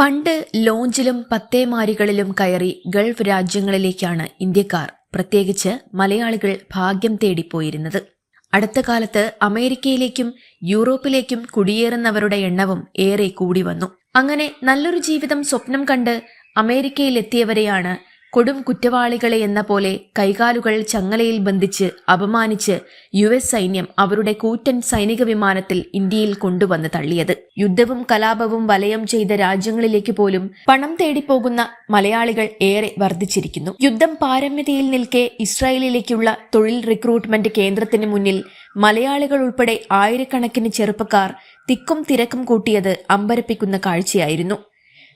പണ്ട് ലോഞ്ചിലും പത്തേമാരികളിലും കയറി ഗൾഫ് രാജ്യങ്ങളിലേക്കാണ് ഇന്ത്യക്കാർ പ്രത്യേകിച്ച് മലയാളികൾ ഭാഗ്യം തേടിപ്പോയിരുന്നത്. അടുത്ത കാലത്ത് അമേരിക്കയിലേക്കും യൂറോപ്പിലേക്കും കുടിയേറുന്നവരുടെ എണ്ണവും ഏറെ കൂടി വന്നു. അങ്ങനെ നല്ലൊരു ജീവിതം സ്വപ്നം കണ്ട് അമേരിക്കയിലെത്തിയവരെയാണ് കൊടും കുറ്റവാളികളെ എന്ന പോലെ കൈകാലുകൾ ചങ്ങലയിൽ ബന്ധിച്ച് അപമാനിച്ച് യു എസ് സൈന്യം അവരുടെ കൂറ്റൻ സൈനിക വിമാനത്തിൽ ഇന്ത്യയിൽ കൊണ്ടുവന്ന് തള്ളിയത്. യുദ്ധവും കലാപവും വലയം ചെയ്ത രാജ്യങ്ങളിലേക്ക് പോലും പണം തേടിപ്പോകുന്ന മലയാളികൾ ഏറെ വർദ്ധിച്ചിരിക്കുന്നു. യുദ്ധം പാരമ്യതയിൽ നിൽക്കെ ഇസ്രായേലിലേക്കുള്ള തൊഴിൽ റിക്രൂട്ട്മെന്റ് കേന്ദ്രത്തിന് മുന്നിൽ മലയാളികൾ ഉൾപ്പെടെ ആയിരക്കണക്കിന് ചെറുപ്പക്കാർ തിക്കും തിരക്കും കൂട്ടിയത് അമ്പരപ്പിക്കുന്ന കാഴ്ചയായിരുന്നു.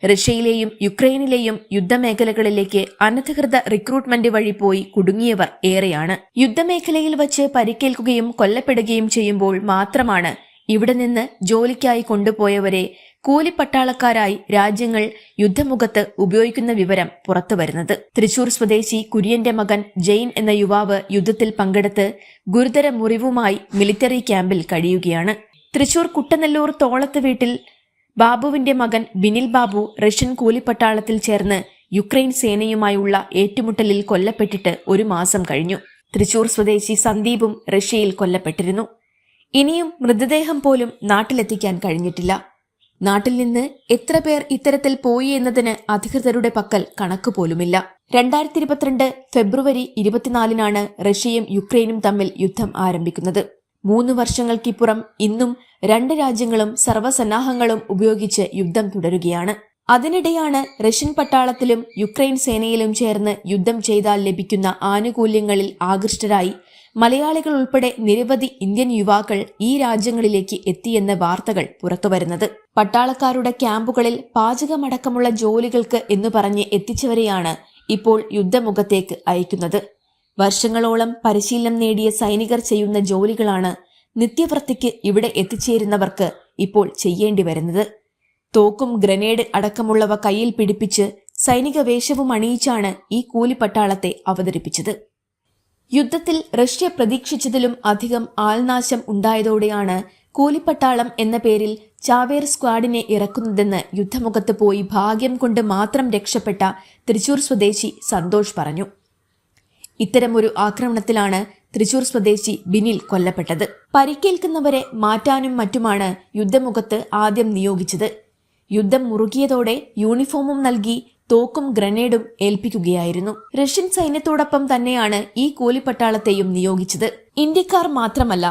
റഷ്യയിലെയും യുക്രൈനിലെയും യുദ്ധമേഖലകളിലേക്ക് അനധികൃത റിക്രൂട്ട്മെന്റ് വഴി പോയി കുടുങ്ങിയവർ ഏറെയാണ്. യുദ്ധമേഖലയിൽ വച്ച് പരിക്കേൽക്കുകയും കൊല്ലപ്പെടുകയും ചെയ്യുമ്പോൾ മാത്രമാണ് ഇവിടെ നിന്ന് ജോലിക്കായി കൊണ്ടുപോയവരെ കൂലിപ്പട്ടാളക്കാരായി രാജ്യങ്ങൾ യുദ്ധമുഖത്ത് ഉപയോഗിക്കുന്ന വിവരം പുറത്തുവരുന്നത് തൃശൂർ സ്വദേശി കുര്യന്റെ മകൻ ജെയിൻ എന്ന യുവാവ് യുദ്ധത്തിൽ പങ്കെടുത്ത് ഗുരുതര മുറിവുമായി മിലിറ്ററി ക്യാമ്പിൽ കഴിയുകയാണ്. തൃശൂർ കുട്ടനെല്ലൂർ തോളത്ത് വീട്ടിൽ ബാബുവിന്റെ മകൻ ബിനിൽ ബാബു റഷ്യൻ കൂലിപ്പട്ടാളത്തിൽ ചേർന്ന് യുക്രൈൻ സേനയുമായുള്ള ഏറ്റുമുട്ടലിൽ കൊല്ലപ്പെട്ടിട്ട് ഒരു മാസം കഴിഞ്ഞു. തൃശൂർ സ്വദേശി സന്ദീപും റഷ്യയിൽ കൊല്ലപ്പെട്ടിരുന്നു. ഇനിയും മൃതദേഹം പോലും നാട്ടിലെത്തിക്കാൻ കഴിഞ്ഞിട്ടില്ല. നാട്ടിൽ നിന്ന് എത്ര പേർ ഇത്തരത്തിൽ പോയി എന്നതിന് അധികൃതരുടെ പക്കൽ കണക്ക് പോലുമില്ല. രണ്ടായിരത്തി ഇരുപത്തിരണ്ട് ഫെബ്രുവരി ഇരുപത്തിനാലിനാണ് റഷ്യയും യുക്രൈനും തമ്മിൽ യുദ്ധം ആരംഭിക്കുന്നത്. മൂന്ന് വർഷങ്ങൾക്കിപ്പുറം ഇന്നും രണ്ട് രാജ്യങ്ങളും സർവസന്നാഹങ്ങളും ഉപയോഗിച്ച് യുദ്ധം തുടരുകയാണ്. അതിനിടെയാണ് റഷ്യൻ പട്ടാളത്തിലും യുക്രൈൻ സേനയിലും ചേർന്ന് യുദ്ധം ചെയ്താൽ ലഭിക്കുന്ന ആനുകൂല്യങ്ങളിൽ ആകൃഷ്ടരായി മലയാളികൾ ഉൾപ്പെടെ നിരവധി ഇന്ത്യൻ യുവാക്കൾ ഈ രാജ്യങ്ങളിലേക്ക് എത്തിയെന്ന വാർത്തകൾ പുറത്തുവരുന്നത്. പട്ടാളക്കാരുടെ ക്യാമ്പുകളിൽ പാചകമടക്കമുള്ള ജോലികൾക്ക് എന്നു പറഞ്ഞ് എത്തിച്ചവരെയാണ് ഇപ്പോൾ യുദ്ധമുഖത്തേക്ക് അയക്കുന്നത്. വർഷങ്ങളോളം പരിശീലനം നേടിയ സൈനികർ ചെയ്യുന്ന ജോലികളാണ് നിത്യവൃത്തിക്ക് ഇവിടെ എത്തിച്ചേരുന്നവർക്ക് ഇപ്പോൾ ചെയ്യേണ്ടി വരുന്നത് തോക്കും ഗ്രനേഡ് അടക്കമുള്ളവ കയ്യിൽ പിടിപ്പിച്ച് സൈനിക വേഷവും അണിയിച്ചാണ് ഈ കൂലിപ്പട്ടാളത്തെ അവതരിപ്പിച്ചത്. യുദ്ധത്തിൽ റഷ്യ പ്രതീക്ഷിച്ചതിലും അധികം ആൾനാശം ഉണ്ടായതോടെയാണ് കൂലിപ്പട്ടാളം എന്ന പേരിൽ ചാവേർ സ്ക്വാഡിനെ ഇറക്കുന്നതെന്ന് യുദ്ധമുഖത്ത് പോയി ഭാഗ്യം കൊണ്ട് മാത്രം രക്ഷപ്പെട്ട തൃശൂർ സ്വദേശി സന്തോഷ് പറഞ്ഞു. ഇത്തരമൊരു ആക്രമണത്തിലാണ് തൃശൂർ സ്വദേശി ബിനിൽ കൊല്ലപ്പെട്ടത്. പരിക്കേൽക്കുന്നവരെ മാറ്റാനും മറ്റുമാണ് യുദ്ധമുഖത്ത് ആദ്യം നിയോഗിച്ചത്. യുദ്ധം മുറുകിയതോടെ യൂണിഫോമും നൽകി തോക്കും ഗ്രനേഡും ഏൽപ്പിക്കുകയായിരുന്നു. റഷ്യൻ സൈന്യത്തോടൊപ്പം തന്നെയാണ് ഈ കൂലിപ്പട്ടാളത്തെയും നിയോഗിച്ചത്. ഇന്ത്യക്കാർ മാത്രമല്ല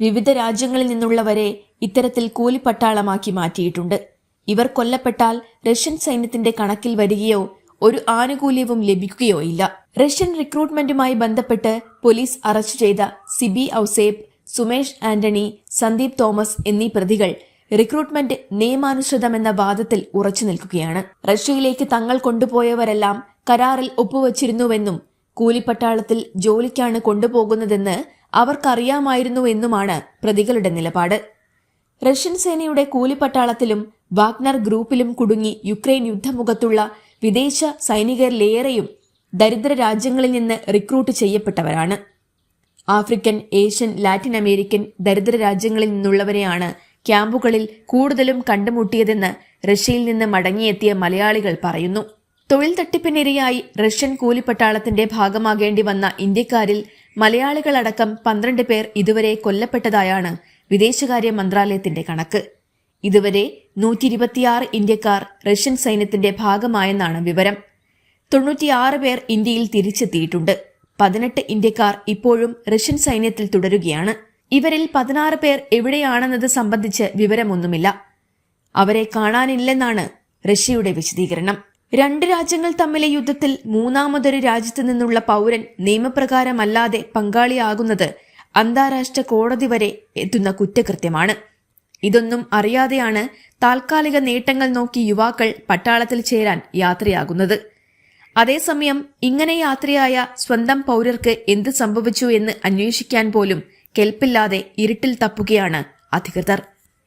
വിവിധ രാജ്യങ്ങളിൽ നിന്നുള്ളവരെ ഇത്തരത്തിൽ കൂലിപ്പട്ടാളമാക്കി മാറ്റിയിട്ടുണ്ട്. ഇവർ കൊല്ലപ്പെട്ടാൽ റഷ്യൻ സൈന്യത്തിന്റെ കണക്കിൽ വരികയോ ഒരു ആനുകൂല്യവും ലഭിക്കുകയോ ഇല്ല. റഷ്യൻ റിക്രൂട്ട്മെന്റുമായി ബന്ധപ്പെട്ട് പോലീസ് അറസ്റ്റ് ചെയ്ത സിബി ഔസേബ് സുമേഷ് ആന്റണി സന്ദീപ് തോമസ് എന്നീ പ്രതികൾ റിക്രൂട്ട്മെന്റ് നിയമാനുസൃതമെന്ന വാദത്തിൽ ഉറച്ചു നിൽക്കുകയാണ്. റഷ്യയിലേക്ക് തങ്ങൾ കൊണ്ടുപോയവരെല്ലാം കരാറിൽ ഒപ്പുവച്ചിരുന്നുവെന്നും കൂലിപ്പട്ടാളത്തിൽ ജോലിക്കാണ് കൊണ്ടുപോകുന്നതെന്ന് അവർക്കറിയാമായിരുന്നുവെന്നുമാണ് പ്രതികളുടെ നിലപാട്. റഷ്യൻ സേനയുടെ കൂലിപ്പട്ടാളത്തിലും വാഗ്നർ ഗ്രൂപ്പിലും കുടുങ്ങി യുക്രൈൻ യുദ്ധമുഖത്തുള്ള വിദേശ സൈനികരിലേറെയും ദരിദ്ര രാജ്യങ്ങളിൽ നിന്ന് റിക്രൂട്ട് ചെയ്യപ്പെട്ടവരാണ്. ആഫ്രിക്കൻ ഏഷ്യൻ ലാറ്റിൻ അമേരിക്കൻ ദരിദ്ര രാജ്യങ്ങളിൽ നിന്നുള്ളവരെയാണ് ക്യാമ്പുകളിൽ കൂടുതലും കണ്ടുമുട്ടിയതെന്ന് റഷ്യയിൽ നിന്ന് മടങ്ങിയെത്തിയ മലയാളികൾ പറയുന്നു. തൊഴിൽ തട്ടിപ്പിനിരയായി റഷ്യൻ കൂലിപ്പട്ടാളത്തിന്റെ ഭാഗമാകേണ്ടി വന്ന ഇന്ത്യക്കാരിൽ മലയാളികളടക്കം പന്ത്രണ്ട് പേർ ഇതുവരെ കൊല്ലപ്പെട്ടതായാണ് വിദേശകാര്യ മന്ത്രാലയത്തിന്റെ കണക്ക്. ഇതുവരെ നൂറ്റി ഇരുപത്തിയാറ് ഇന്ത്യക്കാർ റഷ്യൻ സൈന്യത്തിന്റെ ഭാഗമായെന്നാണ് വിവരം. തൊണ്ണൂറ്റിയാറ് പേർ ഇന്ത്യയിൽ തിരിച്ചെത്തിയിട്ടുണ്ട്. പതിനെട്ട് ഇന്ത്യക്കാർ ഇപ്പോഴും റഷ്യൻ സൈന്യത്തിൽ തുടരുകയാണ്. ഇവരിൽ പതിനാറ് പേർ എവിടെയാണെന്നത് സംബന്ധിച്ച് വിവരമൊന്നുമില്ല. അവരെ കാണാനില്ലെന്നാണ് റഷ്യയുടെ വിശദീകരണം. രണ്ട് രാജ്യങ്ങൾ തമ്മിലെ യുദ്ധത്തിൽ മൂന്നാമതൊരു രാജ്യത്തു നിന്നുള്ള പൗരൻ നിയമപ്രകാരമല്ലാതെ പങ്കാളിയാകുന്നത് അന്താരാഷ്ട്ര കോടതി വരെ എത്തുന്ന കുറ്റകൃത്യമാണ്. ഇതൊന്നും അറിയാതെയാണ് താൽക്കാലിക നേട്ടങ്ങൾ നോക്കി യുവാക്കൾ പട്ടാളത്തിൽ ചേരാൻ യാത്രയാകുന്നത്. അതേസമയം ഇങ്ങനെ യാത്രയായ സ്വന്തം പൗരർക്ക് എന്ത് സംഭവിച്ചു എന്ന് അന്വേഷിക്കാൻ പോലും കെൽപ്പില്ലാതെ ഇരുട്ടിൽ തപ്പുകയാണ് അധികൃതർ.